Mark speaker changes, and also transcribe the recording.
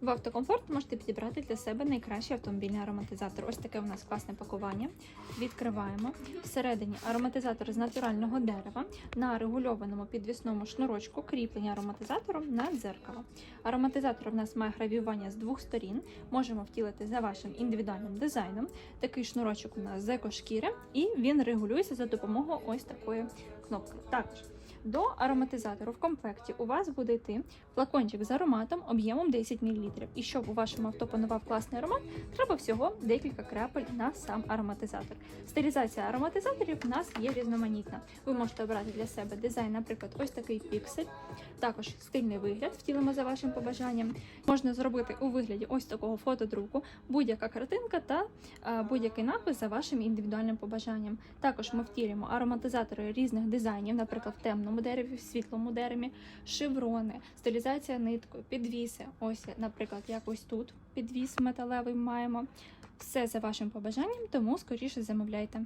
Speaker 1: В автокомфорт можете підібрати для себе найкращий автомобільний ароматизатор. Ось таке у нас класне пакування. Відкриваємо. Всередині ароматизатор з натурального дерева на регульованому підвісному шнурочку кріплення ароматизатору на дзеркало. Ароматизатор в нас має гравіювання з двох сторін. Можемо втілити за вашим індивідуальним дизайном. Такий шнурочок у нас з екошкіри, і він регулюється за допомогою ось такої кнопки. Також до ароматизатору в комплекті у вас буде йти флакончик з ароматом об'ємом 10 мл. І щоб у вашому авто панував класний аромат, треба всього декілька крапель на сам ароматизатор. Стилізація ароматизаторів у нас є різноманітна. Ви можете обрати для себе дизайн, наприклад, ось такий піксель, також стильний вигляд, втілимо за вашим побажанням. Можна зробити у вигляді ось такого фотодруку, будь-яка картинка та е, будь-який напис за вашим індивідуальним побажанням. Також ми втілюємо ароматизатори різних дизайнів, наприклад, в темному дереві, в світлому дереві, шеврони, стилізація ниткою, підвіси. Ось, наприклад, як ось тут підвіс металевий маємо. Все за вашим побажанням, тому скоріше замовляйте.